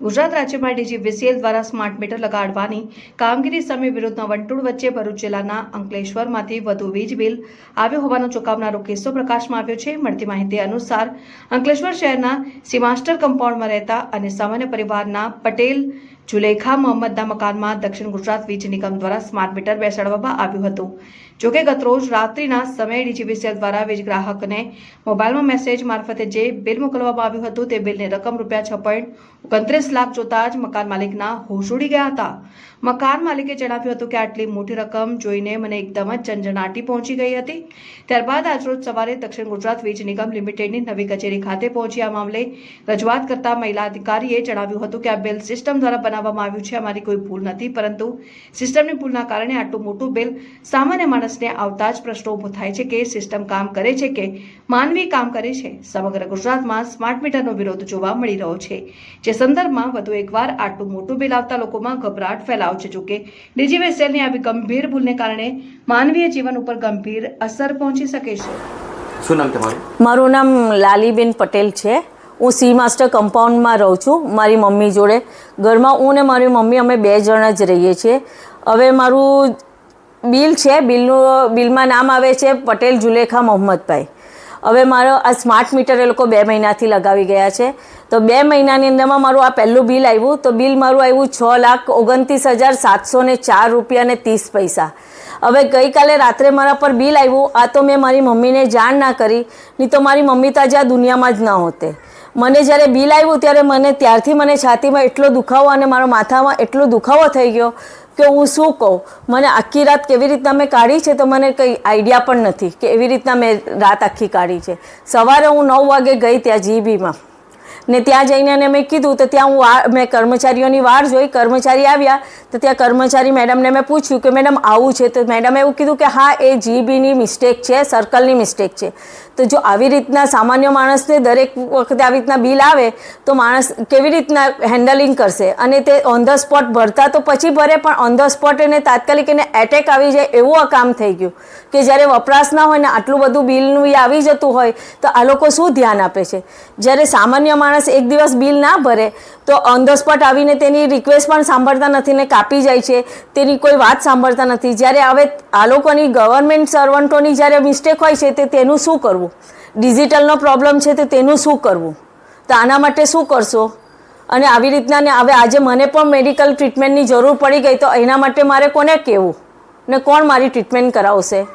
ગુજરાત રાજ્યમાં ડીજીવીસીએલ દ્વારા smart meter લગાડવાની કામગીરી સામે વિરોધના વંટોળ વચ્ચે ભરૂચ જિલ્લાના અંકલેશ્વરમાંથી વધુ વીજ બિલ આવ્યો હોવાનો ચુકાવનારો કિસ્સો પ્રકાશમાં આવ્યો છે. મળતી માહિતી અનુસાર અંકલેશ્વર શહેરના સીમાસ્ટર કમ્પાઉન્ડમાં રહેતા અને સામાન્ય પરિવારના પટેલ જુલેખા મોહમ્મદના મકાનમાં દક્ષિણ ગુજરાત વીજ નિગમ દ્વારા સ્માર્ટ મીટર બેસાડવામાં આવ્યું હતું. જોકે ગતરોજ રાત્રિના સમયે ડીજીવીસીએલ દ્વારા વીજ ગ્રાહકને મોબાઈલમાં મેસેજ મારફતે જે બિલ મોકલવામાં આવ્યું હતું તે બિલની રકમ રૂપિયા છ પોઈન્ટ ઓગણત્રીસ લાખ જોતા જ મકાન માલિકના હોશ ઉડી ગયા હતા. મકાન માલિકે જણાવ્યું હતું કે આટલી મોટી રકમ જોઈને મને એકદમ જ ઝંઝણાટી પહોંચી ગઈ હતી. ત્યારબાદ આજરોજ સવારે દક્ષિણ ગુજરાત વીજ નિગમ લિમિટેડની નવી કચેરી ખાતે પહોંચી આ મામલે રજૂઆત કરતા મહિલા અધિકારીએ જણાવ્યું હતું કે આ બિલ સિસ્ટમ દ્વારા બનાવવામાં આવ્યું છે. અમારી કોઈ ભૂલ નથી પરંતુ સિસ્ટમની ભૂલના કારણે આટલું મોટું બિલ સામાન્ય માણસને આવતા જ પ્રશ્નો ઊભો થાય છે કે સિસ્ટમ કામ કરે છે કે માનવી કામ કરે છે. સમગ્ર ગુજરાતમાં સ્માર્ટ મીટરનો વિરોધ જોવા મળી રહ્યો છે. જે સંદર્ભમાં વધુ એકવાર આટલું મોટું બિલ આવતા લોકોમાં ગભરાટ ફેલાવ છે. જોકે ડીજીવીસીએલની આવી ગંભીર ભૂલને કારણે માનવીય જીવન ઉપર ગંભીર અસર પહોંચી શકે છે. શું નામ તમારું? મારું નામ લાલીબેન પટેલ છે. હું સી માસ્ટર કમ્પાઉન્ડમાં રહું છું, મારી મમ્મી જોડે. ઘરમાં હું ને મારી મમ્મી અમે બે જણ જ રહીએ છીએ. હવે મારું બિલ છે, બિલનું, બિલમાં નામ આવે છે, પટેલ જુલેખા મોહમ્મદભાઈ. હવે મારો આ સ્માર્ટ મીટર એ લોકો બે મહિનાથી લગાવી ગયા છે. તો બે મહિનાની અંદરમાં મારું આ પહેલું બિલ આવ્યું. તો બિલ મારું આવ્યું છ લાખ ઓગણત્રીસ હજાર સાતસો ને ચાર રૂપિયા ને ત્રીસ પૈસા. હવે ગઈકાલે રાત્રે મારા પર બિલ આવ્યું. આ તો મેં મારી મમ્મીને જાણ ના કરી. નહીં તો મારી મમ્મી તો આજે આ દુનિયામાં જ ન હોતે. મને જ્યારે બિલ આવ્યું ત્યારે મને ત્યારથી મને છાતીમાં એટલો દુખાવો અને મારા માથામાં એટલો દુખાવો થઈ ગયો કે હું શું કહું? મને આખી રાત કેવી રીતના મેં કાઢી છે તો મને કંઈ આઈડિયા પણ નથી કે એવી રીતના મેં રાત આખી કાઢી છે. સવારે હું નવ વાગે ગઈ ત્યાં જીબીમાં. ને ત્યાં જઈને અને મેં કીધું, તો ત્યાં હું મેં કર્મચારીઓની વાર જોઈ, કર્મચારી આવ્યા, તો ત્યાં કર્મચારી મેડમને મેં પૂછ્યું કે, મેડમ, આવું છે? તો મેડમે એવું કીધું કે, હા, એ જીબીની મિસ્ટેક છે, સર્કલની મિસ્ટેક છે. તો જો આવી રીતના સામાન્ય માણસને દરેક વખતે આવી રીતના બિલ આવે, તો માણસ કેવી રીતના હેન્ડલિંગ કરશે? અને તે ઓન ધ સ્પોટ ભરતા તો પછી ભરે, પણ ઓન ધ સ્પોટ એને તાત્કાલિક એને એટેક આવી જાય એવું આ કામ થઈ ગયું. કે જ્યારે વપરાશ ના હોય ને આટલું બધું બિલનું એ આવી જતું હોય, તો આ લોકો શું ધ્યાન આપે છે? જ્યારે સામાન્ય માણસ એક દિવસ બિલ ના ભરે, તો ઓન ધ સ્પોટ આવીને તેની રિક્વેસ્ટ પણ સાંભળતા નથી ને કાપી જાય છે. તેની કોઈ વાત સાંભળતા નથી. જ્યારે હવે આ લોકોની ગવર્મેન્ટ સર્વન્ટોની જ્યારે મિસ્ટેક હોય છે, તે તેનું શું કરવું? ડિજિટલનો પ્રોબ્લેમ છે, તે તેનું શું કરવું? તો આના માટે શું કરશો? અને આવી રીતના ને હવે આજે મને પણ મેડિકલ ટ્રીટમેન્ટની જરૂર પડી ગઈ, તો એના માટે મારે કોને કહેવું? ને કોણ મારી ટ્રીટમેન્ટ કરાવશે?